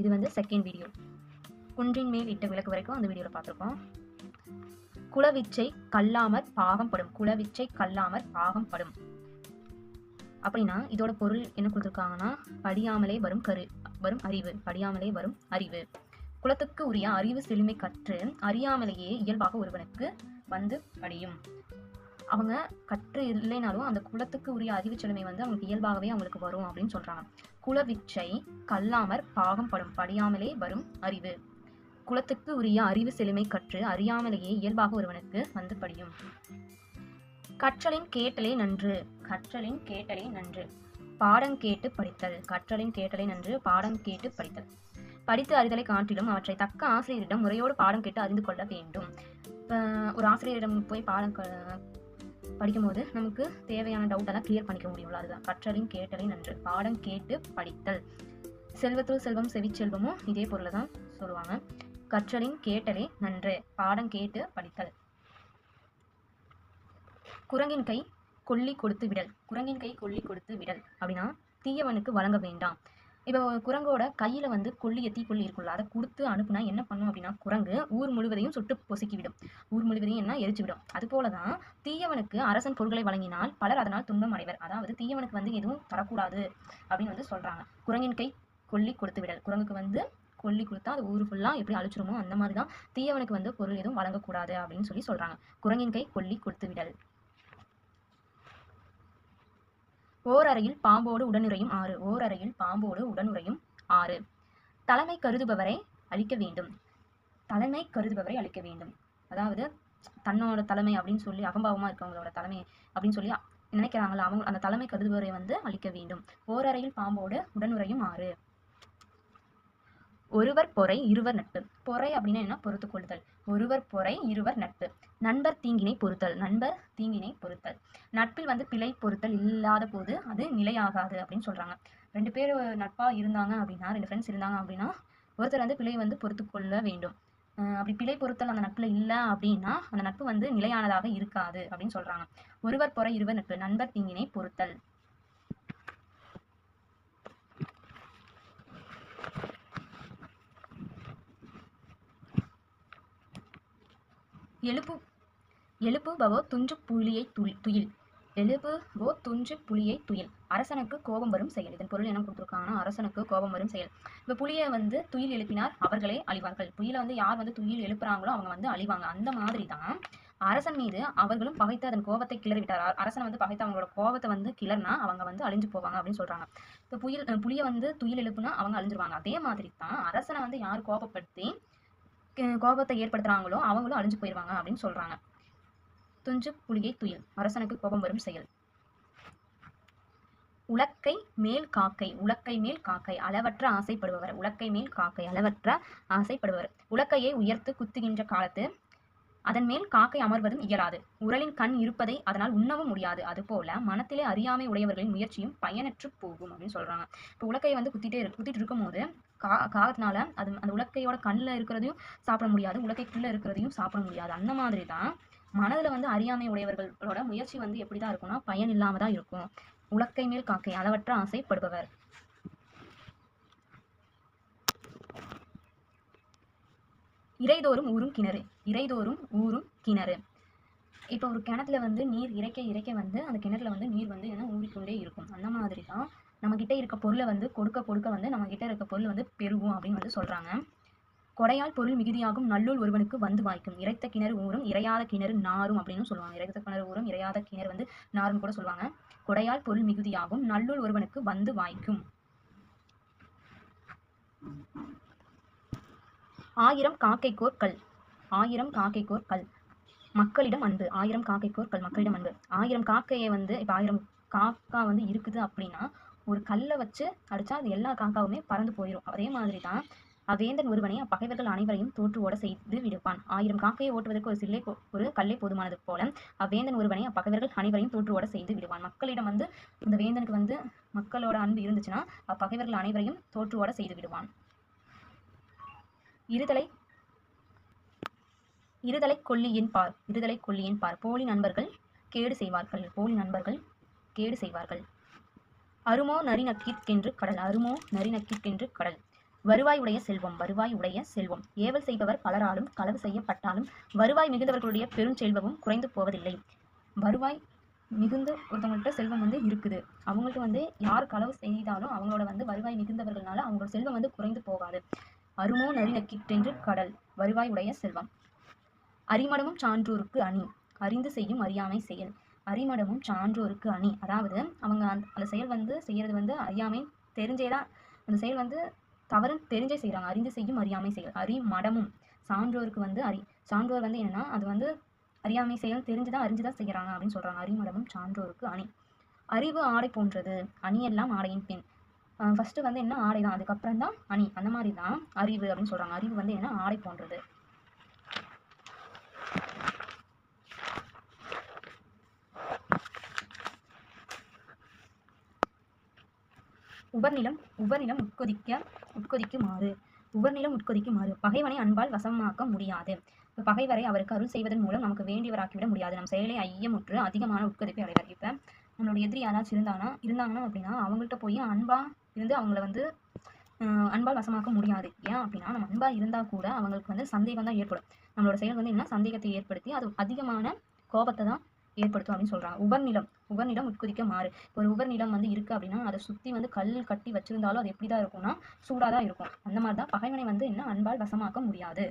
இது வந்து second video குன்றின் மேல் இட்ட விளக்கு வரைக்கும் அந்த வீடியோவில் பார்த்துருக்கோம். குலவிச்சை கல்லாமற் பாகம் படும். குலவிச்சை கல்லாமற் பாகம் படும். அப்படின்னா இதோட பொருள் என்ன கொடுத்துருக்காங்கன்னா படியாமலே வரும் கரு வரும் அறிவு. படியாமலே வரும் அறிவு. குலத்துக்கு உரிய அறிவு செழுமை கற்று அறியாமலேயே இயல்பாக ஒருவனுக்கு வந்து படியும். அவங்க கற்று இல்லைனாலும் அந்த குலத்துக்கு உரிய அறிவு செழுமை வந்து அவங்களுக்கு இயல்பாகவே அவங்களுக்கு வரும் அப்படின்னு சொல்றாங்க. குலவிச்சை கல்லாமற் பாகம் படும் படியாமலே வரும் அறிவு. குலத்துக்கு உரிய அறிவு செழுமை கற்று அறியாமலேயே இயல்பாக ஒருவனுக்கு வந்து படியும். கற்றலின் கேட்டலே நன்று கற்றலின் கேட்டலே நன்று. பாடம் கேட்டு படித்தல் கற்றலின் கேட்டலே நன்று பாடம் கேட்டு படித்தல். படித்து அறிதலை காட்டிலும் அவற்றை தக்க ஆசிரியரிடம் முறையோடு பாடம் கேட்டு அறிந்து கொள்ள வேண்டும். ஒரு ஆசிரியரிடம் போய் பாடம் படிக்கும்போது நமக்கு தேவையான டவுட் எல்லாம் கிளியர் பண்ணிக்க முடியும்ல? அதுதான். கற்றலின் கேட்டலை நன்று பாடம் கேட்டு படித்தல். செல்வத்துள் செல்வம் செவிச்செல்வமும் இதே பொருளை தான் சொல்லுவாங்க. கற்றலின் கேட்டலே நன்று. பாடம் கேட்டு படித்தல். குரங்கின் கை கொல்லி கொடுத்து விடல். குரங்கின் கை கொல்லி கொடுத்து விடல். அப்படின்னா தீயவனுக்கு வழங்க வேண்டாம். இப்போ குரங்கோட கையில் வந்து கொல்லிய தீக்கொல்லி இருக்குல்ல அதை கொடுத்து அனுப்புனா என்ன பண்ணும் அப்படின்னா குரங்கு ஊர் முழுவதையும் சுட்டு பொசுக்கிவிடும். ஊர் முழுவதையும் என்ன? எரிச்சு விடும் அது போலதான் தீயவனுக்கு அரசன் பொருட்களை வழங்கினால் பலர் அதனால் துன்பம் அடைவர். அதாவது தீயவனுக்கு வந்து எதுவும் தரக்கூடாது அப்படின்னு வந்து சொல்கிறாங்க குரங்கின் கை கொல்லி கொடுத்து விடல். குரங்குக்கு வந்து கொல்லி கொடுத்தா அது ஊர் ஃபுல்லாக எப்படி அழிச்சிருமோ அந்த மாதிரி தான் தீயவனுக்கு வந்து பொருள் எதுவும் வழங்கக்கூடாது அப்படின்னு சொல்லி சொல்கிறாங்க குரங்கின் கை கொல்லி கொடுத்து விடல். ஓர் அறையில் பாம்போடு உடனுறையும் ஆறு. ஓர் அறையில் பாம்போடு உடனுறையும் ஆறு. தலைமை கருதுபவரை அழிக்க வேண்டும். தலைமை கருதுபவரை அழிக்க வேண்டும். அதாவது தன்னோட தலைமை அப்படின்னு சொல்லி அகம்பாவமாக இருக்கவங்களோட தலைமை அப்படின்னு சொல்லி நினைக்கிறாங்களா? அவங்க அந்த தலைமை கருதுபவரை வந்து அழிக்க வேண்டும். ஓரறையில் பாம்போடு உடனுறையும் ஆறு. ஒருவர் பொறை இருவர் நட்பு. பொறை அப்படின்னா என்ன? பொறுத்து கொள்ளுதல். ஒருவர் பொறை இருவர் நட்பு. நண்பர் தீங்கினை பொறுத்தல். நண்பர் தீங்கினை பொறுத்தல். நட்பில் வந்து பிழை பொறுத்தல் இல்லாத போது அது நிலையாகாது அப்படின்னு சொல்றாங்க. ரெண்டு பேர் நட்பா இருந்தாங்க அப்படின்னா ரெண்டு ஃப்ரெண்ட்ஸ் இருந்தாங்க அப்படின்னா ஒருத்தர் வந்து பிழை வந்து பொறுத்து கொள்ள வேண்டும். அப்படி பிழை பொறுத்தல் அந்த நட்பில் இல்லை அப்படின்னா அந்த நட்பு வந்து நிலையானதாக இருக்காது அப்படின்னு சொல்றாங்க. ஒருவர் பொறை இருவர் நட்பு. நண்பர் தீங்கினை பொறுத்தல். எழுப்பு எழுப்பு பவோ துஞ்சு புலியை துயில். துயில் எழுப்பு போ துஞ்சு புலியை துயில். அரசனுக்கு கோபம் வரும் செயல். இதன் பொருள் என்ன கொடுத்துருக்காங்கன்னா அரசனுக்கு கோபம் வரும் செயல். இப்போ புலியை வந்து துயில் எழுப்பினார் அவர்களே அழிவார்கள். புயலை வந்து யார் வந்து துயில் எழுப்புறாங்களோ அவங்க வந்து அழிவாங்க. அந்த மாதிரி தான் அரசன் மீது அவர்களும் பகைத்து அதன் கோபத்தை கிளறி விட்டார் அரசனை வந்து பகைத்து அவங்களோட கோபத்தை வந்து கிளறினா அவங்க வந்து அழிஞ்சு போவாங்க அப்படின்னு சொல்றாங்க. இப்போ புயல் புளியை புலியை வந்து துயில் எழுப்புனா அவங்க அழிஞ்சிருவாங்க. அதே மாதிரி தான் அரசனை வந்து யார் கோபப்படுத்தி கோபத்தை ஏற்படுத்துறாங்களோ அவங்களும் அழிஞ்சு போயிடுவாங்க அப்படின்னு சொல்றாங்க. துஞ்சு புலியை துயில். அரசனுக்கு கோபம் வரும் செயல். உலக்கை மேல் காக்கை உலக்கை மேல் காக்கை அளவற்ற ஆசைப்படுபவர். உலக்கை மேல் காக்கை அளவற்ற ஆசைப்படுபவர். உலக்கையை உயர்த்து குத்துகின்ற காலத்து அதன் மேல் காக்கை அமர்வதும் இயலாது. உரலின் கண் இருப்பதை அதனால் உண்ணவும் முடியாது. அதுபோல மனத்திலே அறியாமை உடையவர்களின் முயற்சியும் பயனற்று போகும் அப்படின்னு சொல்றாங்க. இப்போ உலக்கையை வந்து குத்திட்டே இருக்கு குத்திட்டு இருக்கும்போது கா காரத்தினால அது அந்த உலக்கையோட கண்ணில் இருக்கிறதையும் சாப்பிட முடியாது உலக்கைக்குள்ளே இருக்கிறதையும் சாப்பிட முடியாது. அந்த மாதிரி தான் மனதுல வந்து அறியாமை உடையவர்களோட முயற்சி வந்து எப்படி தான் இருக்கும்னா பயன் இல்லாமல் தான் இருக்கும். உலக்கை மேல் காக்கை அளவற்ற ஆசைப்படுபவர். இறைதோறும் ஊறும் கிணறு இறைதோறும் ஊறும் கிணறு. இப்போ ஒரு கிணத்துல வந்து நீர் இறைக்க இறைக்க வந்து அந்த கிணறுல வந்து நீர் வந்து என்ன ஊறிக்கொண்டே இருக்கும். அந்த மாதிரி தான் நம்ம கிட்ட இருக்க பொருளை வந்து கொடுக்க கொடுக்க வந்து நம்ம கிட்ட இருக்க பொருள் வந்து பெருகும் அப்படின்னு வந்து சொல்றாங்க. கொடையால் பொருள் மிகுதியாகும். நல்லூர் ஒருவனுக்கு வந்து வாய்க்கும். இறைத்த கிணறு ஊறும் இறையாத கிணறு நாரும் அப்படின்னு சொல்லுவாங்க. இறைத்த கிணறு ஊறும் இறையாத கிணறு வந்து நாரும் கூட சொல்லுவாங்க. கொடையால் பொருள் மிகுதியாகும். நல்லூர் ஒருவனுக்கு வந்து வாய்க்கும். ஆயிரம் காக்கைக்கோர் கல் ஆயிரம் காக்கைக்கோர் கல் மக்களிடம் அன்பு. ஆயிரம் காக்கைக்கோர் கல் மக்களிடம் அன்பு. ஆயிரம் காக்கையை வந்து இப்போ ஆயிரம் காக்கா வந்து இருக்குது அப்படின்னா ஒரு கல்லை வச்சு அடிச்சா அது எல்லா காக்காவுமே பறந்து போயிடும் அதே மாதிரி தான் அவ்வேந்தன் ஒருவனை அப்பகைவர்கள் அனைவரையும் தோற்று ஓட செய்து விடுப்பான் ஆயிரம் காக்கையை ஓட்டுவதற்கு ஒரு சில்லை ஒரு கல்லை போதுமானது போல அவ்வேந்தன் ஒருவனை அப்பகைவர்கள் அனைவரையும் தோற்று ஓட செய்து விடுவான். மக்களிடம் வந்து இந்த வேந்தனுக்கு வந்து மக்களோட அன்பு இருந்துச்சுன்னா அப்பகைவர்கள் அனைவரையும் தோற்று ஓட செய்து விடுவான். இருதலை இருதலை கொல்லியின் பார் இருதலை கொல்லியின் பார். போலி நண்பர்கள் கேடு செய்வார்கள். போலி நண்பர்கள் கேடு செய்வார்கள். அருமோ நரி நக்கிற்கென்று கடல் அருமோ நரி என்று கடல். வருவாய் உடைய செல்வம் வருவாய் உடைய செல்வம். ஏவல் செய்பவர் பலராலும் களவு செய்யப்பட்டாலும் வருவாய் மிகுந்தவர்களுடைய பெரும் செல்வமும் குறைந்து போவதில்லை. வருவாய் மிகுந்த ஒருத்தவங்கள்ட்ட செல்வம் வந்து இருக்குது. அவங்கள்ட்ட வந்து யார் களவு செய்தாலும் அவங்களோட வந்து வருவாய் மிகுந்தவர்களால அவங்களோட செல்வம் வந்து குறைந்து போகாது. அருமோ நரிநக்கிற்றென்று கடல் வருவாய் உடைய செல்வம். அரிமடமும் சான்றோருக்கு அணி. அறிந்து செய்யும் அறியாமை செயல். அரிமடமும் சான்றோருக்கு அணி. அதாவது அவங்க அந்த அந்த செயல் வந்து செய்கிறது வந்து அறியாமை தெரிஞ்சே தான். அந்த செயல் வந்து தவறுன்னு தெரிஞ்சே செய்கிறாங்க அறிந்து செய்யும் அறியாமை செயல். அறிமடமும் சான்றோருக்கு வந்து அறி சான்றோர் வந்து என்னன்னா அது வந்து அறியாமை செயல் தெரிஞ்சதை அறிஞ்சு தான் செய்கிறாங்க அப்படின்னு சொல்கிறாங்க அரிமடமும் சான்றோருக்கு அணி. அறிவு ஆடை போன்றது. அணி எல்லாம் ஆடையின் பின். ஃபஸ்ட்டு வந்து என்ன? ஆடை தான். அதுக்கப்புறம் தான் அணி. அந்த மாதிரி தான் அறிவு அப்படின்னு சொல்கிறாங்க அறிவு வந்து என்ன? ஆடை போன்றது. உபர்நிலம் உபர்நிலம் உட்கொதிக்க உட்கொதிக்குமாறு. உபர்நிலம் உட்கொதிக்குமாறு. பகைவனை அன்பால் வசமாக்க முடியாது. இப்போ பகைவரை அவருக்கு அருள் செய்வதன் மூலம் நமக்கு வேண்டியவராக்கிவிட முடியாது. நம் செயலை ஐயமுற்று அதிகமான உட்கதிப்பை அடைவர். இப்போ நம்மளோட எதிரி யாராச்சும் இருந்தானா இருந்தாங்கன்னா அப்படின்னா அவங்கள்ட்ட போய் அன்பா இருந்து அவங்கள வந்து அன்பால் வசமாக்க முடியாது. ஏன் அப்படின்னா நம்ம அன்பா இருந்தால் கூட அவங்களுக்கு வந்து சந்தேகம் தான் ஏற்படும். நம்மளோட செயல் வந்து என்ன சந்தேகத்தை ஏற்படுத்தி அது அதிகமான கோபத்தை தான் ஏற்படுத்தும் அப்படின்னு சொல்றாங்க. உபர்நிலம் உபர்நிலம் உட்குதிக்க மாறு. இப்போ ஒரு உபர்நிலம் வந்து இருக்கு அப்படின்னா அதை சுத்தி வந்து கல் கட்டி வச்சிருந்தாலும் அது எப்படி தான் இருக்கும்னா சூடாக தான் இருக்கும். அந்த மாதிரி தான் பகைவனை வந்து என்ன அன்பால் வசமாக்க முடியாது.